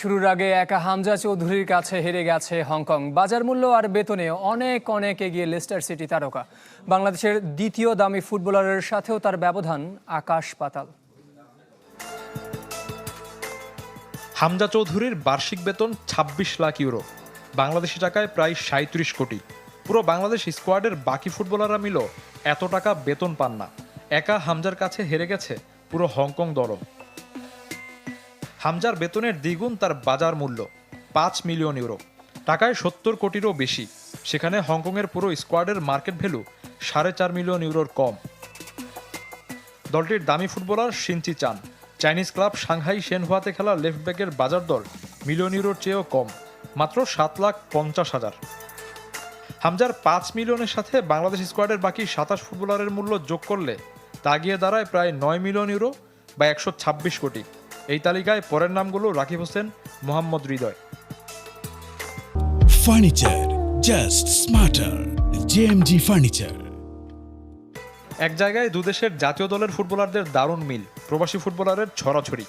শুরুর আগে একা হামজা চৌধুরীর কাছে হেরে গেছে হংকং। বাজার মূল্য আর বেতনে অনেক অনেক এগিয়ে লেস্টার সিটি তারকা। বাংলাদেশের দ্বিতীয় দামি ফুটবলারের সাথেও তার ব্যবধান আকাশ পাতাল। হামজা চৌধুরীর বার্ষিক বেতন ২৬ লাখ ইউরো, বাংলাদেশি টাকায় প্রায় সাঁত্রিশ কোটি। পুরো বাংলাদেশ স্কোয়াডের বাকি ফুটবলাররা মিলেও এত টাকা বেতন পান না। একা হামজার কাছে হেরে গেছে পুরো হংকং দলও। হামজার বেতনের দ্বিগুণ তার বাজার মূল্য, পাঁচ মিলিয়ন ইউরো। টাকায় সত্তর কোটিরও বেশি। সেখানে হংকংয়ের পুরো স্কোয়াডের মার্কেট ভ্যালু সাড়ে চার মিলিয়ন ইউরোর কম। দলটির দামি ফুটবলার সিনচি চান। চাইনিজ ক্লাব সাংহাই সেনহুয়াতে খেলা লেফট ব্যাকের বাজার দর মিলিয়ন ইউরোর চেয়েও কম, মাত্র সাত লাখ পঞ্চাশ হাজার। হামজার পাঁচ মিলিয়নের সাথে বাংলাদেশ স্কোয়াডের বাকি সাতাশ ফুটবলারের মূল্য যোগ করলে তা গিয়ে দাঁড়ায় প্রায় নয় মিলিয়ন ইউরো বা একশো ছাব্বিশ কোটি। এই তালিকায় পরের নামগুলো Rakib Hossain Mohammad Hridoy. Furniture just smarter. JMG furniture এক জায়গায় দুদেশের জাতীয় দলের ফুটবলারদের দারুণ মিল প্রবাসী ফুটবলারের ছড়াছড়ি।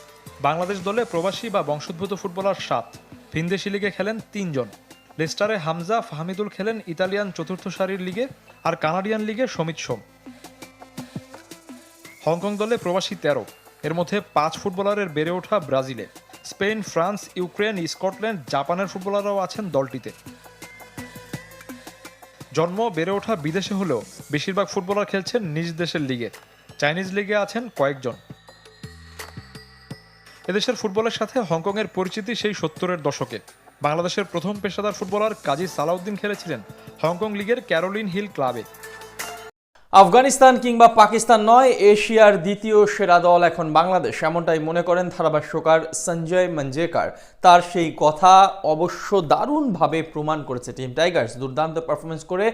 বাংলাদেশ দলে প্রবাসী বা বংশোদ্ভূত ফুটবলার সাত ভিনদেশি লিগে খেলেন তিনজন। লেস্টারে হামজা ফাহমিদুল খেলেন ইতালিয়ান চতুর্থ সারির লিগে আর কানাডিয়ান লিগে সমিত সোম। হংকং দলে প্রবাসী তেরো এর মধ্যে পাঁচ ফুটবলারের বেড়ে ওঠা ব্রাজিলে। স্পেন, ফ্রান্স, ইউক্রেন, স্কটল্যান্ড, জাপানের ফুটবলাররাও আছেন দলটিতে। জন্ম, বেড়ে ওঠা বিদেশে হলেও বেশিরভাগ ফুটবলার খেলছেন নিজ দেশের লিগে। চাইনিজ লিগে আছেন কয়েকজন। এদেশের ফুটবলের সাথে হংকংয়ের পরিচিতি সেই সত্তরের দশকে। বাংলাদেশের প্রথম পেশাদার ফুটবলার কাজী সালাউদ্দিন খেলেছিলেন হংকং লিগের ক্যারোলিন হিল ক্লাবে। আফগানিস্তান কিংবা পাকিস্তান নয়, এশিয়ার দ্বিতীয় সেরা দল এখন বাংলাদেশ। এমনটাই মনে করেন ধারাভাষ্যকার সঞ্জয় মঞ্জেকার। তার সেই কথা অবশ্য দারুণভাবে প্রমাণ করেছে টিম টাইগার্স। দুর্দান্ত পারফরমেন্স করে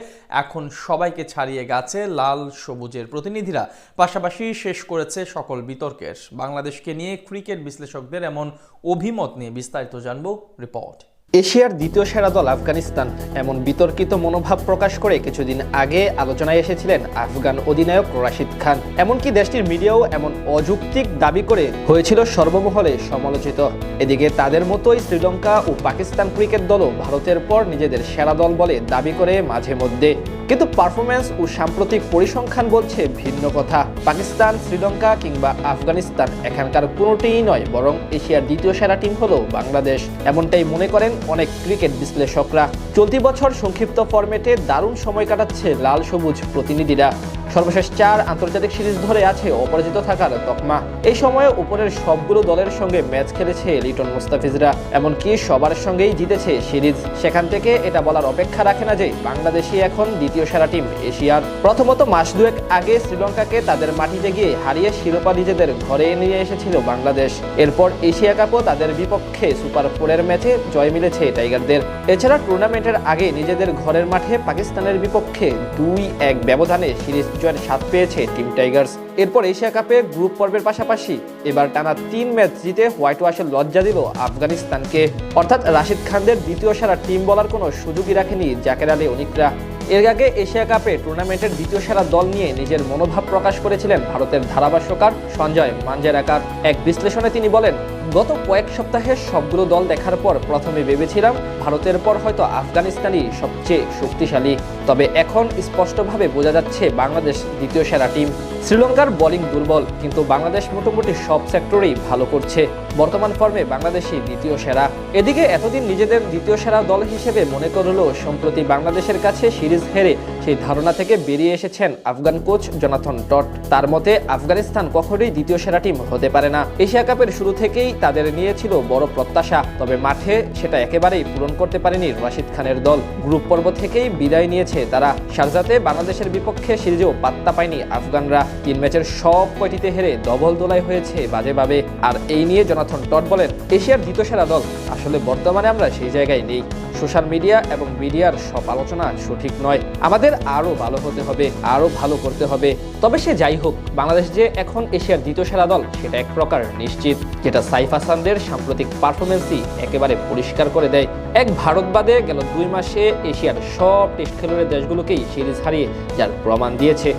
এখন সবাইকে ছাড়িয়ে গেছে লাল সবুজের প্রতিনিধিরা। পাশাপাশি শেষ করেছে সকল বিতর্কের। বাংলাদেশকে নিয়ে ক্রিকেট বিশ্লেষকদের এমন অভিমত নিয়ে বিস্তারিত জানব রিপোর্ট। এশিয়ার দ্বিতীয় সেরা দল আফগানিস্তান। এমন বিতর্কিত মনোভাব প্রকাশ করে কিছুদিন আগে আলোচনায় এসেছিলেন আফগান অধিনায়ক রাশিদ খান। এমনকি দেশটির মিডিয়াও এমন অযৌক্তিক দাবি করে হয়েছিল সর্বমহলে সমালোচিত। এদিকে তাদের মতোই শ্রীলঙ্কা ও পাকিস্তান ক্রিকেট দলও ভারতের পর নিজেদের সেরা দল বলে দাবি করে মাঝে মধ্যে। কিন্তু পারফরমেন্স ও সাম্প্রতিক পরিসংখ্যান বলছে ভিন্ন কথা। পাকিস্তান, শ্রীলঙ্কা কিংবা আফগানিস্তান এখানকার কোনোটিই নয়, বরং এশিয়ার দ্বিতীয় সেরা টিম হলো বাংলাদেশ। এমনটাই মনে করেন অনেক ক্রিকেট বিশ্লেষকরা। চলতি বছর সংক্ষিপ্ত ফরম্যাটে দারুণ সময় কাটাচ্ছে লাল সবুজ প্রতিনিধিরা। সর্বশেষ চার আন্তর্জাতিক সিরিজ ধরে আছে অপরাজিত থাকার তকমা। এই সময়ে উপরের সবগুলো দলের সঙ্গে ম্যাচ খেলেছে লিটন মুস্তাফিজরা। এমনকি সবার সঙ্গেই জিতেছে সিরিজ। সেখান থেকে এটা বলার অপেক্ষা রাখে না যে বাংলাদেশই এখন দ্বিতীয় সেরা টিম এশিয়ার। প্রথমত মাস দুয়েক আগে শ্রীলঙ্কাকে তাদের মাটিতে গিয়ে হারিয়ে শিরোপা নিজেদের ঘরে নিয়ে এসেছিল বাংলাদেশ। এরপর এশিয়া কাপও তাদের বিপক্ষে সুপার ফোরের ম্যাচে জয় মিলেছে টাইগারদের। এছাড়া টুর্নামেন্টের আগে নিজেদের ঘরের মাঠে পাকিস্তানের বিপক্ষে দুই এক ব্যবধানে সিরিজ জয়ের স্বাদ পেয়েছে টিম টাইগার্স। এরপর এশিয়া কাপে গ্রুপ পর্বের পাশাপাশি এবার টানা তিন ম্যাচ জিতে হোয়াইট ওয়াশের লজ্জা দিল আফগানিস্তানকে। অর্থাৎ রাশিদ খানদের দ্বিতীয় সেরা টিম বলার কোনো সুযোগই রাখেনি জাকের আলী অনিকরা। এর আগে এশিয়া কাপে টুর্নামেন্টের দ্বিতীয় সেরা দল নিয়ে নিজের মনোভাব প্রকাশ করেছিলেন ভারতের ধারাভাষ্যকার সঞ্জয় মাঞ্জেরাকার। এক বিশ্লেষণে তিনি বলেন গত কয়েক সপ্তাহে সবগুলো দল দেখার পর প্রথমে ভেবেছিলাম ভারতের পর হয়তো আফগানিস্তানই সবচেয়ে শক্তিশালী। তবে এখন স্পষ্টভাবে বোঝা যাচ্ছে বাংলাদেশ দ্বিতীয় সেরা টিম। শ্রীলঙ্কার বোলিং দুর্বল, কিন্তু বাংলাদেশ মোটামুটি সব সেক্টরেই ভালো করছে। বর্তমান ফর্মে বাংলাদেশই দ্বিতীয় সেরা। এদিকে এতদিন নিজেদের দ্বিতীয় সেরা দল হিসেবে মনে করলেও সম্প্রতি বাংলাদেশের কাছে সিরিজ হেরে সেই ধারণা থেকে বেরিয়ে এসেছেন আফগান কোচ জনাথন টট। তার মতে, আফগানিস্তান কখনোই দ্বিতীয় সেরা টিম হতে পারে না। এশিয়া কাপের শুরু থেকেই তাদের নিয়েছিল বড় প্রত্যাশা, তবে মাঠে সেটা একেবারেই পূরণ করতে পারেনি রাশিদ খানের দল। গ্রুপ পর্ব থেকেই বিদায় নিয়েছে তারা। সারজাতে বাংলাদেশের বিপক্ষে সিরিজেও পাত্তা পায়নি আফগানরা। তিন ম্যাচের সব কয়টিতে হেরে ডবল দোলাই হয়েছে বাজেভাবে। আর এই নিয়ে জনাথন টট বলেন, এশিয়ার দ্বিতীয় সেরা দল। আসলে বর্তমানে আমরা সেই জায়গায় নেই। সোশ্যাল মিডিয়া এবং মিডিয়ার সব আলোচনা সঠিক নয়। আমাদের আরও ভালো হতে হবে, আরও ভালো করতে হবে। তবে সে যাই হোক, বাংলাদেশ যে এখন এশিয়ার দ্বিতীয় সেরা দল, সেটা এক প্রকার নিশ্চিত, যেটা সাইফ হাসানদের সাম্প্রতিক পারফরমেন্সই একেবারে পরিষ্কার করে দেয়। এক ভারত বাদে গেল দুই মাসে এশিয়ার সব টেস্ট খেলুড়ে দেশগুলোকেই সিরিজ হারিয়ে যার প্রমাণ দিয়েছে।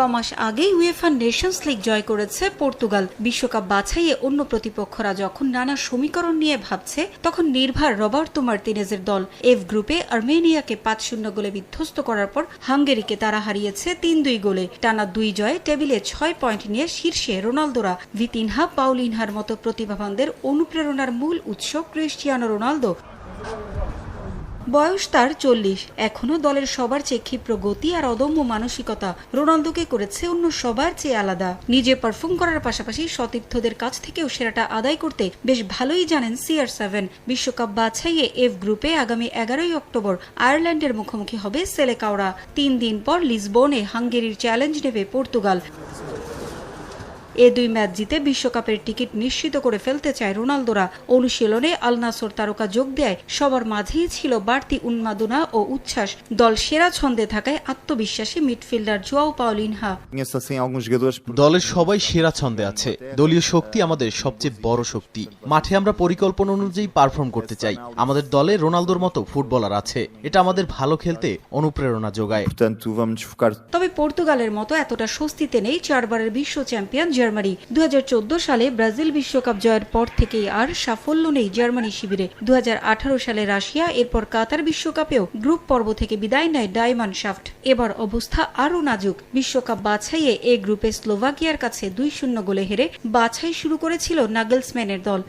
কমাস আগেই উয়েফা নেশনস লিগ জয় করেছে পর্তুগাল। বিশ্বকাপ বাছাইয়ে অন্য প্রতিপক্ষরা যখন নানা সমীকরণ নিয়ে ভাবছে, তখন নির্ভার রবার্তো মার্তিনেজের দল। এফ গ্রুপে আর্মেনিয়াকে পাঁচ শূন্য গোলে বিধ্বস্ত করার পর হাঙ্গেরিকে তারা হারিয়েছে তিন দুই গোলে। টানা দুই জয়ে টেবিলে ছয় পয়েন্ট নিয়ে শীর্ষে রোনালদোরা। ভিতিনহা পাউলিনহার মতো প্রতিভাবানদের অনুপ্রেরণার মূল উৎস ক্রিস্টিয়ানো রোনালদো। বয়স তার চল্লিশ। এখনও দলের সবার চেয়ে ক্ষিপ্র গতি আর অদম্য মানসিকতা রোনালদোকে করেছে অন্য সবার চেয়ে আলাদা। নিজে পারফর্ম করার পাশাপাশি সতীর্থদের কাছ থেকেও সেরাটা আদায় করতে বেশ ভালোই জানেন সিআর সেভেন বিশ্বকাপ বাছাইয়ে এফ গ্রুপে আগামী এগারোই অক্টোবর আয়ারল্যান্ডের মুখোমুখি হবে সেলেকাওরা। তিন দিন পর লিসবনে হাঙ্গেরির চ্যালেঞ্জ নেবে পর্তুগাল। এ দুই ম্যাচ জিতে বিশ্বকাপের টিকিট নিশ্চিত করে ফেলতে চায় রোনালদোরা। অনুশীলনে আল নাসর তারকা যোগ দেয় সবার মাঝেই ছিল বাড়তি উন্মাদনা ও উচ্ছ্বাস। দল সেরা ছন্দে থাকায় আত্মবিশ্বাসী মিডফিল্ডার জুয়াও পাওলিনহা দলের সবাই সেরা ছন্দে আছে। দলীয় শক্তি আমাদের সবচেয়ে বড় শক্তি। মাঠে আমরা পরিকল্পনা অনুযায়ী পারফর্ম করতে চাই। আমাদের দলে রোনালদোর মতো ফুটবলার আছে। এটা আমাদের ভালো খেলতে অনুপ্রেরণা যোগায়। তবে পর্তুগালের মতো এতটা স্বস্তিতে নেই চারবারের বিশ্ব চ্যাম্পিয়ন জার্মানি। দু সালে ব্রাজিল বিশ্বকাপ জয়ের পর থেকেই আর সাফল্য নেই জার্মানি শিবিরে। দু হাজার আঠারো সালে রাশিয়া, এরপর কাতার বিশ্বকাপেও গ্রুপ পর্ব থেকে বিদায় নেয় ডায়মন্ড শাফট এবার অবস্থা আরও নাজুক। বিশ্বকাপ বাছাইয়ে এ গ্রুপে স্লোভাকিয়ার কাছে দুই শূন্য গোলে হেরে বাছাই শুরু করেছিল নাগলসম্যানের দল।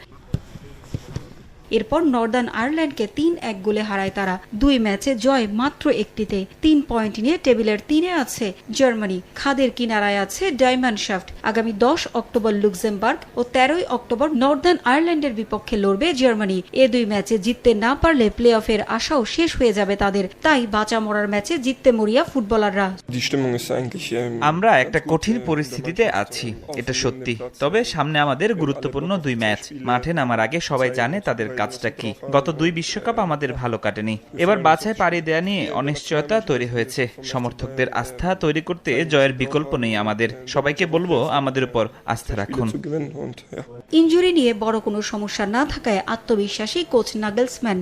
এরপর নর্দার্ন আয়ারল্যান্ডকে তিন এক গোলে হারায় তারা। দুই ম্যাচে জয় মাত্র একটিতে। তিন পয়েন্ট নিয়ে টেবিলের তিনে আছে জার্মানি। খাদের কিনারায় আছে ডায়মন্ড শাফট আগামী দশ অক্টোবর লুক্সেমবার্গ ও তেরোই অক্টোবর নর্দার্ন আয়ারল্যান্ডের বিপক্ষে লড়বে জার্মানি। এ দুই ম্যাচে জিততে না পারলে প্লে অফের আশাও শেষ হয়ে যাবে তাদের। তাই বাঁচা মরার ম্যাচে জিততে মরিয়া ফুটবলাররা। আমরা একটা কঠিন পরিস্থিতিতে আছি, এটা সত্যি। তবে সামনে আমাদের গুরুত্বপূর্ণ দুই ম্যাচ। মাঠে নামার আগে সবাই জানে তাদের কাজটা কি? গত দুই বিশ্বকাপ আমাদের ভালো কাটেনি। এবার বাছাই পাড়ি দেয়া নিয়ে অনিশ্চয়তা তৈরি হয়েছে। সমর্থকদের আস্থা তৈরি করতে জয়ের বিকল্প নেই আমাদের। সবাইকে বলব আমাদের উপর আস্থা রাখুন. ইঞ্জুরি নিয়ে বড় কোনো সমস্যা না থাকায় আত্মবিশ্বাসী কোচ নাগেলসম্যান